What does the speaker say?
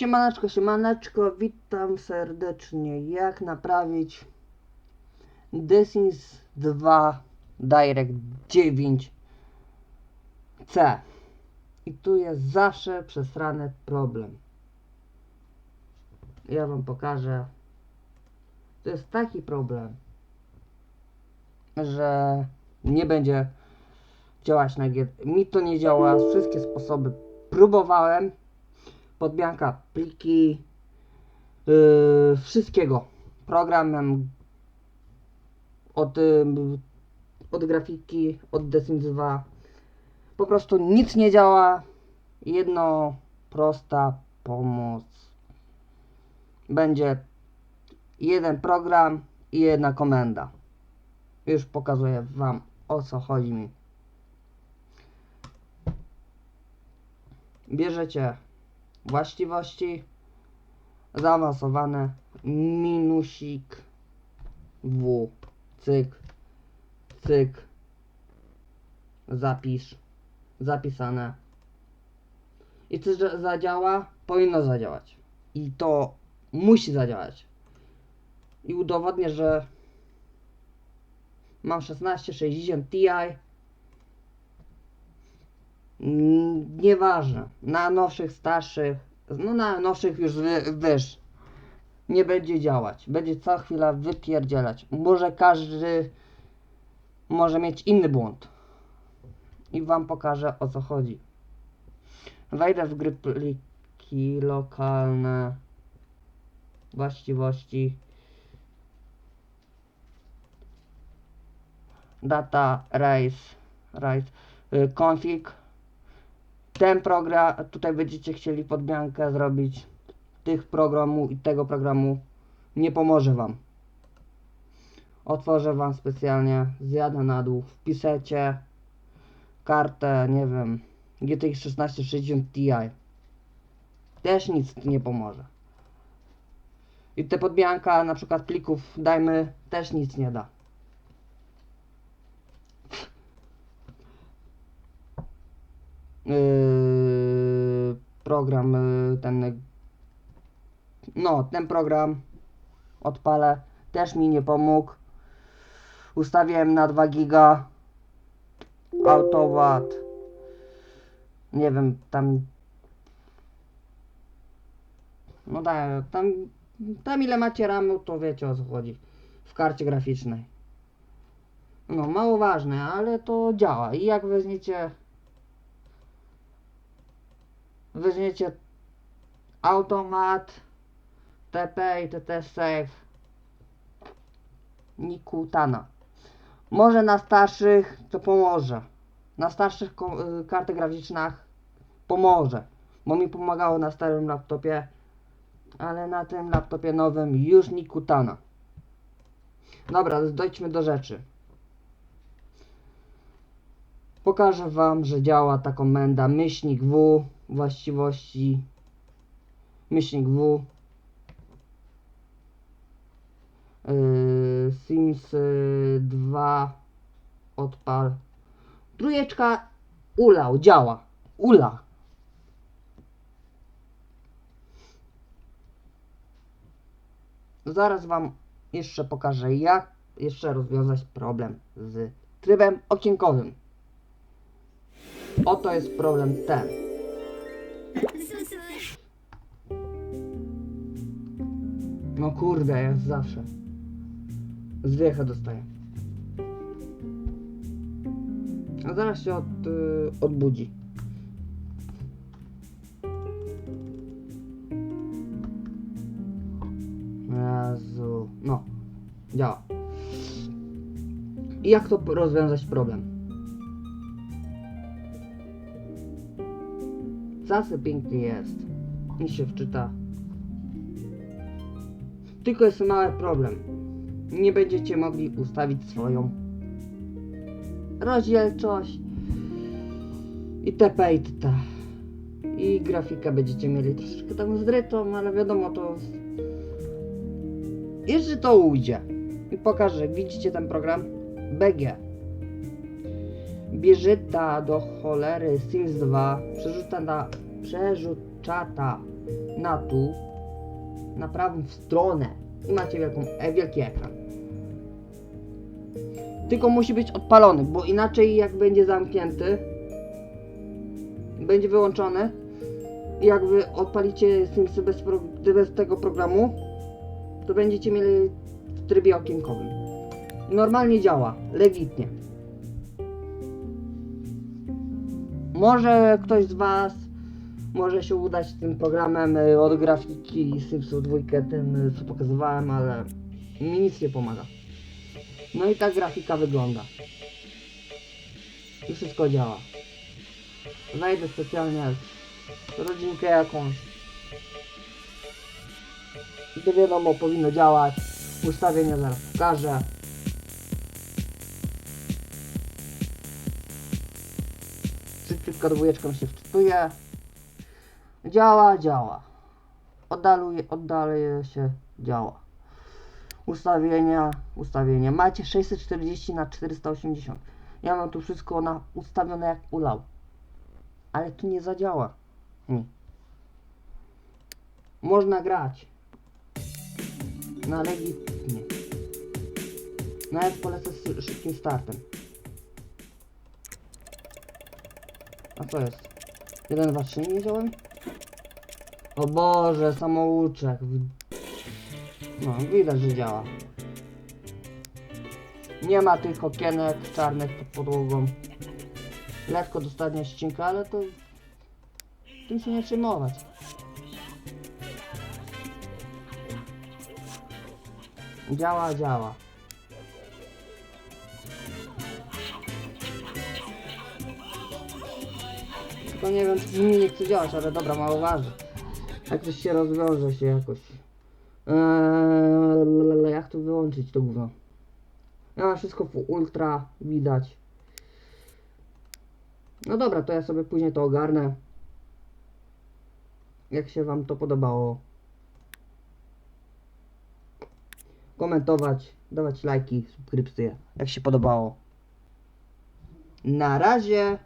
Siemaneczko, siemaneczko, witam serdecznie. Jak naprawić Desins 2 Direct 9 C? I tu jest zawsze przesrany problem. Ja wam pokażę. To jest taki problem, że nie będzie działać na G. Mi to nie działa. Wszystkie sposoby próbowałem podmianka pliki, yy, wszystkiego. Programem od, yy, od grafiki, od Desins 2. Po prostu nic nie działa. Jedno prosta pomoc. Będzie jeden program i jedna komenda. Już pokazuję Wam o co chodzi mi. Bierzecie właściwości. Zaawansowane minusik w. Cyk. Cyk. Zapisz zapisane. I za- zadziała? Powinno zadziałać. I to musi zadziałać. I udowodnię, że mam 1660 Ti Nieważne. Na nowszych, starszych, no na nowszych już wy, wiesz, nie będzie działać. Będzie co chwila wypierdzielać. Może każdy może mieć inny błąd. I wam pokażę o co chodzi. Wejdę w gry pliki lokalne właściwości data race race y, config ten program, tutaj będziecie chcieli podmiankę zrobić tych programu i tego programu nie pomoże wam. Otworzę wam specjalnie, zjadę na dół, wpiszecie kartę, nie wiem, GTX 1660 Ti. Też nic nie pomoże. I te podmianka na przykład plików dajmy też nic nie da. Program yy, ten no ten program odpalę. Też mi nie pomógł. Ustawiłem na 2 giga. Autowat nie wiem tam no da, tam tam ile macie ramu to wiecie o co chodzi. W karcie graficznej. No mało ważne ale to działa. I jak weźmiecie weźmiecie automat TP i TT Safe. Nikutana. Może na starszych to pomoże. Na starszych y, kartach graficznych pomoże bo mi pomagało na starym laptopie ale na tym laptopie nowym już Nikutana. Dobra dojdźmy do rzeczy Pokażę Wam, że działa ta komenda. Myślnik W właściwości. Myślnik W. Yy, Sims yy, 2 odpal. Trójeczka ulał, działa. Ula. Zaraz Wam jeszcze pokażę jak jeszcze rozwiązać problem z trybem okienkowym Oto jest problem ten. No kurde, jak zawsze. Zwiechę dostaję. A zaraz się od, y, odbudzi. Jezu. No. Działa. I jak to rozwiązać problem? Zawsze pięknie jest. Mi się wczyta. Tylko jest mały problem. Nie będziecie mogli ustawić swoją rozdzielczość i TP i. I grafikę będziecie mieli troszeczkę tam zrytą, ale wiadomo to... Jeszcze to ujdzie. I pokażę, widzicie ten program? BG. Bieżyta do cholery Sims 2 przerzuca na przerzuczata na tu, na prawą stronę i macie wielką, e, wielki ekran. Tylko musi być odpalony, bo inaczej jak będzie zamknięty, będzie wyłączony jak wy odpalicie Simsy bez, pro, bez tego programu, to będziecie mieli w trybie okienkowym. Normalnie działa, legitnie. Może ktoś z Was może się udać tym programem y, od grafiki Simsów 2, tym co pokazywałem, ale mi nic nie pomaga. No i ta grafika wygląda. I wszystko działa. Znajdę specjalnie rodzinkę jakąś. To wiadomo, powinno działać. Ustawienia zaraz pokażę. Szybciutko dwójeczką się wczytuje. Działa, działa. Oddaluje, oddaluje się, działa. Ustawienia, ustawienia. Macie 640 na 480. Ja mam tu wszystko na, ustawione jak ulał. Ale tu nie zadziała. Nie. Można grać. Na legitnie. Nawet polecę z szybkim startem. A co jest? 1, 2, 3 nie działają? O Boże, samouczek. No, widać, że działa. Nie ma tych okienek czarnych pod podłogą. Lekko dostanie ścinka, ale to... Tym się nie przejmować. Działa, działa. Tylko nie wiem, czy nie chce działać, ale dobra, mało waży. Jak coś się rozwiąże się jakoś. Eee, jak tu wyłączyć to gówno? Ja mam wszystko w ultra, widać. No dobra, to ja sobie później to ogarnę. Jak się wam to podobało. Komentować, dawać lajki, subskrypcje, jak się podobało. Na razie.